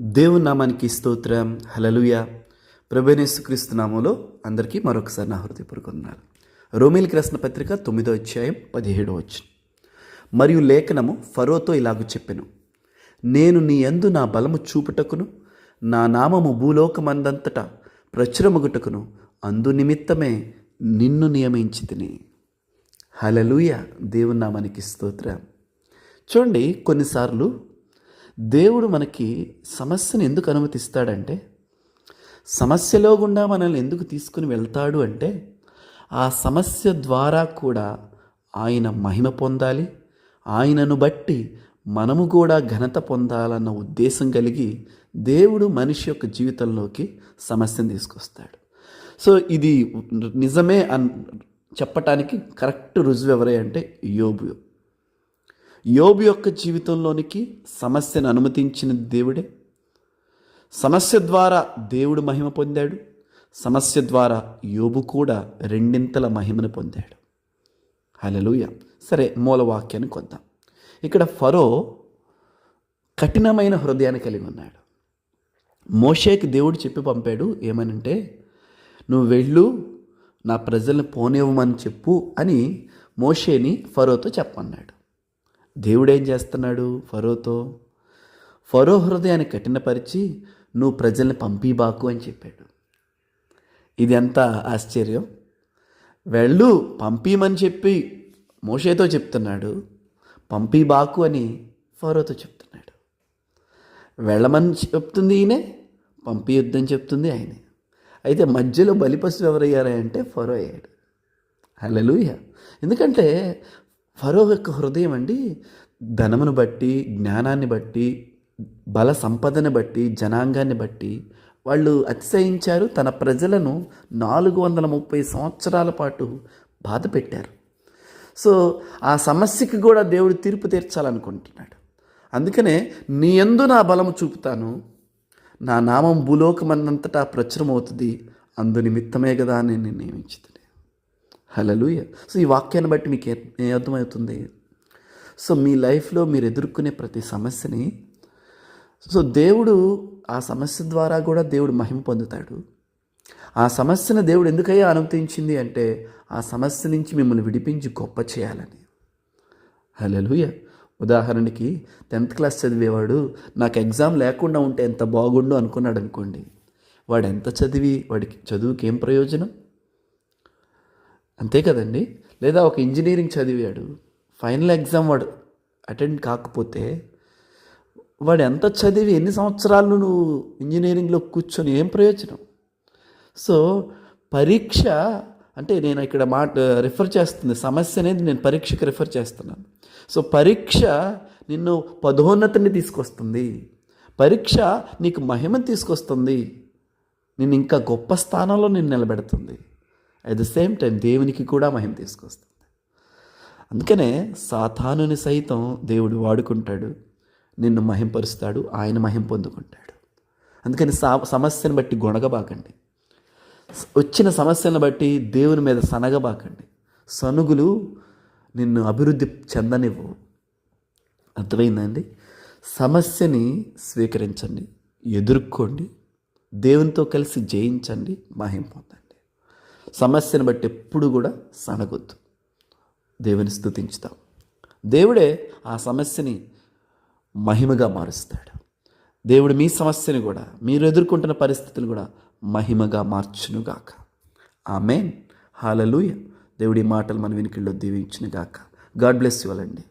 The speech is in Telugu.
దేవుని నామానికి స్తోత్రం. హలలుయ ప్రభనేసుక్రీస్తు నామంలో అందరికీ మరొకసారి నా హృదయపూర్వకున్నారు రోమిల్కి రాసిన పత్రిక తొమ్మిదో అధ్యాయం పదిహేడో వచ్చిన మరియు లేఖనము ఫరోతో ఇలాగ చెప్పెను. నేను నీ యందు నా బలము చూపుటకును నా నామము భూలోకమందంతటా ప్రచురమగుటకును అందు నిమిత్తమే నిన్ను నియమించి తిని హలలుయ దేవుని నామానికి స్తోత్రం. చూడండి కొన్నిసార్లు దేవుడు మనకి సమస్యను ఎందుకు అనుమతిస్తాడంటే సమస్యలో గుండా మనల్ని ఎందుకు తీసుకుని వెళ్తాడు అంటే ఆ సమస్య ద్వారా కూడా ఆయన మహిమ పొందాలి ఆయనను బట్టి మనము కూడా ఘనత పొందాలన్న ఉద్దేశం కలిగి దేవుడు మనిషి యొక్క జీవితంలోకి సమస్యను తీసుకొస్తాడు. సో ఇది నిజమే అన్ చెప్పటానికి కరెక్ట్ రుజువు ఎవరే అంటే యోబు. యోబు యొక్క జీవితంలోనికి సమస్యను అనుమతించిన దేవుడే. సమస్య ద్వారా దేవుడు మహిమ పొందాడు. సమస్య ద్వారా యోబు కూడా రెండింతల మహిమను పొందాడు. హలలుయ సరే మూలవాక్యాన్ని కొద్దాం ఇక్కడ ఫరో కఠినమైన హృదయాన్ని కలిగి ఉన్నాడు. మోషేకి దేవుడు చెప్పి పంపాడు ఏమనంటే నువ్వు వెళ్ళు నా ప్రజల్ని పోనివ్వమని చెప్పు అని మోషేని ఫరోతో చెప్పన్నాడు దేవుడేం చేస్తున్నాడు ఫరోతో? ఫరో హృదయాన్ని కఠినపరిచి నువ్వు ప్రజల్ని పంపిబాకు అని చెప్పాడు. ఇది ఎంత ఆశ్చర్యం. వెళ్ళు పంపిమని చెప్పి మోషేతో చెప్తున్నాడు. పంపిబాకు అని ఫరోతో చెప్తున్నాడు. వెళ్ళమని చెప్తుంది ఈయనే పంపియొద్దని చెప్తుంది ఆయనే. అయితే మధ్యలో బలిపశువు ఎవరయ్యారంటే ఫరో అయ్యాడు. హలలుయ ఎందుకంటే ఫరో యొక్క హృదయం అండి ధనమును బట్టి జ్ఞానాన్ని బట్టి బల సంపదను బట్టి జనాంగాన్ని బట్టి వాళ్ళు అతిశయించారు తన ప్రజలను నాలుగు వందల ముప్పై సంవత్సరాల పాటు బాధ పెట్టారు. సో ఆ సమస్యకి కూడా దేవుడు తీర్పు తీర్చాలనుకుంటున్నాడు. అందుకనే నీ ఎందు నా బలము చూపుతాను నా నామం భూలోకమన్నంతటా ప్రచురమవుతుంది అందు నిమిత్తమే కదా అని నేను నియమించింది హలలుయ సో ఈ వాక్యాన్ని బట్టి మీకు ఏ అర్థమవుతుంది? సో మీ లైఫ్లో మీరు ఎదుర్కొనే ప్రతి సమస్యని సో దేవుడు ఆ సమస్య ద్వారా కూడా దేవుడు మహిమ పొందుతాడు. ఆ సమస్యను దేవుడు ఎందుకయ్యా అనుమతించింది అంటే ఆ సమస్య నుంచి మిమ్మల్ని విడిపించి గొప్ప చేయాలని. హలలుయ ఉదాహరణకి టెన్త్ క్లాస్ చదివేవాడు నాకు ఎగ్జామ్ లేకుండా ఉంటే ఎంత బాగుండు అనుకున్నాడు అనుకోండి వాడు ఎంత చదివి వాడికి చదువుకి ఏం ప్రయోజనం? అంతే కదండి? లేదా ఒక ఇంజనీరింగ్ చదివాడు ఫైనల్ ఎగ్జామ్ వాడు అటెండ్ కాకపోతే వాడు ఎంత చదివి ఎన్ని సంవత్సరాలు నువ్వు ఇంజనీరింగ్లో కూర్చొని ఏం ప్రయోజనం? సో పరీక్ష అంటే నేను ఇక్కడ మాట రిఫర్ చేస్తుంది సమస్య అనేది నేను పరీక్షకు రిఫర్ చేస్తున్నాను. సో పరీక్ష నిన్ను పదోన్నతిని తీసుకొస్తుంది. పరీక్ష నీకు మహిమను తీసుకొస్తుంది. నేను ఇంకా గొప్ప స్థానంలో నిన్ను నిలబెడుతుంది. అట్ ద సేమ్ టైం దేవునికి కూడా మహిమ తీసుకొస్తుంది. అందుకనే సాతానుని సైతం దేవుడు వాడుకుంటాడు నిన్ను మహింపరుస్తాడు ఆయన మహిం పొందుకుంటాడు. అందుకని సా సమస్యను బట్టి గొణగబాకండి. వచ్చిన సమస్యను బట్టి దేవుని మీద సనగబాకండి. సనుగులు నిన్ను అభివృద్ధి చెందనివ్వు. అర్థమైందండి? సమస్యని స్వీకరించండి ఎదుర్కోండి దేవునితో కలిసి జయించండి మహిం పొందండి. సమస్యను బట్టి ఎప్పుడు కూడా సనగొద్దు దేవుని స్థుతించుతాం దేవుడే ఆ సమస్యని మహిమగా మారుస్తాడు. దేవుడు మీ సమస్యని కూడా మీరు ఎదుర్కొంటున్న పరిస్థితులు కూడా మహిమగా మార్చునుగాక. ఆమెన్. హాలలుయ. దేవుడి మాటలు మన వెనుకల్లో దీవించునుగాక. గాడ్ బ్లెస్ ఇవ్వాలండి